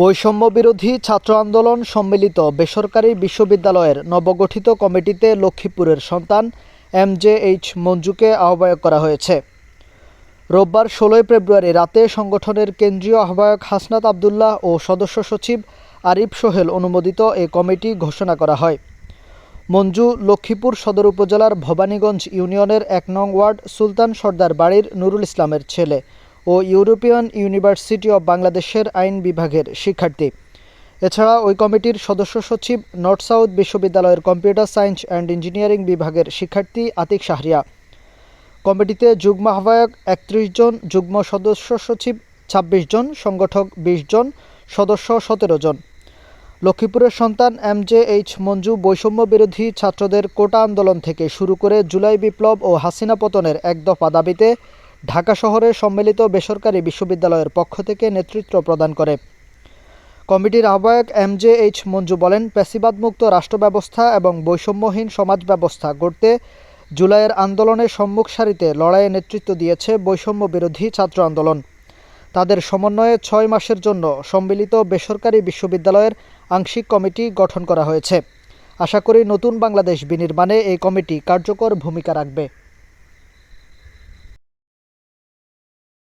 বৈষম্য বিরোধী ছাত্র আন্দোলন সম্মিলিত বেসরকারি বিশ্ববিদ্যালয়ের নবগঠিত কমিটিতে লক্ষ্মীপুরের সন্তান এম জে এইচ মঞ্জুকে আহ্বায়ক করা হয়েছে। রোববার ষোলোই ফেব্রুয়ারি রাতে সংগঠনের কেন্দ্রীয় আহ্বায়ক হাসনাত আবদুল্লাহ ও সদস্য সচিব আরিফ সোহেল অনুমোদিত এ কমিটি ঘোষণা করা হয়। মঞ্জু লক্ষ্মীপুর সদর উপজেলার ভবানীগঞ্জ ইউনিয়নের এক নং ওয়ার্ড সুলতান সর্দার বাড়ির নুরুল ইসলামের ছেলে। ও ইউরোপিয়ান ইউনিভার্সিটি অব বাংলাদেশের আইন বিভাগের শিক্ষার্থী। এছাড়া ওই কমিটির সদস্য সচিব নর্থ সাউথ বিশ্ববিদ্যালয়ের কম্পিউটার সায়েন্স অ্যান্ড ইঞ্জিনিয়ারিং বিভাগের শিক্ষার্থী আতিক শাহরিয়া। কমিটিতে যুগ্ম আহ্বায়ক একত্রিশ জন, যুগ্ম সদস্য সচিব ছাব্বিশ জন, সংগঠক বিশ জন, সদস্য সতেরো জন। লক্ষ্মীপুরের সন্তান এম জে এইচ মঞ্জু বৈষম্য বিরোধী ছাত্রদের কোটা আন্দোলন থেকে শুরু করে জুলাই বিপ্লব ও হাসিনা পতনের এক দফা দাবিতে ঢাকা শহরে সম্মিলিত বেসরকারি বিশ্ববিদ্যালয়ের পক্ষ থেকে নেতৃত্ব প্রদান করে। কমিটির আহ্বায়ক এম জে এইচ মঞ্জু বলেন, প্যাসিবাদমুক্ত রাষ্ট্র ব্যবস্থা এবং বৈষম্যহীন সমাজ ব্যবস্থা গড়তে জুলাইয়ের আন্দোলনের সম্মুখ সারিতে লড়াইয়ে নেতৃত্ব দিয়েছে বৈষম্য বিরোধী ছাত্র আন্দোলন। তাদের সমন্বয়ে ছয় মাসের জন্য সম্মিলিত বেসরকারি বিশ্ববিদ্যালয়ের আংশিক কমিটি গঠন করা হয়েছে। আশা করি নতুন বাংলাদেশ বিনির্মাণে এই কমিটি কার্যকর ভূমিকা রাখবে।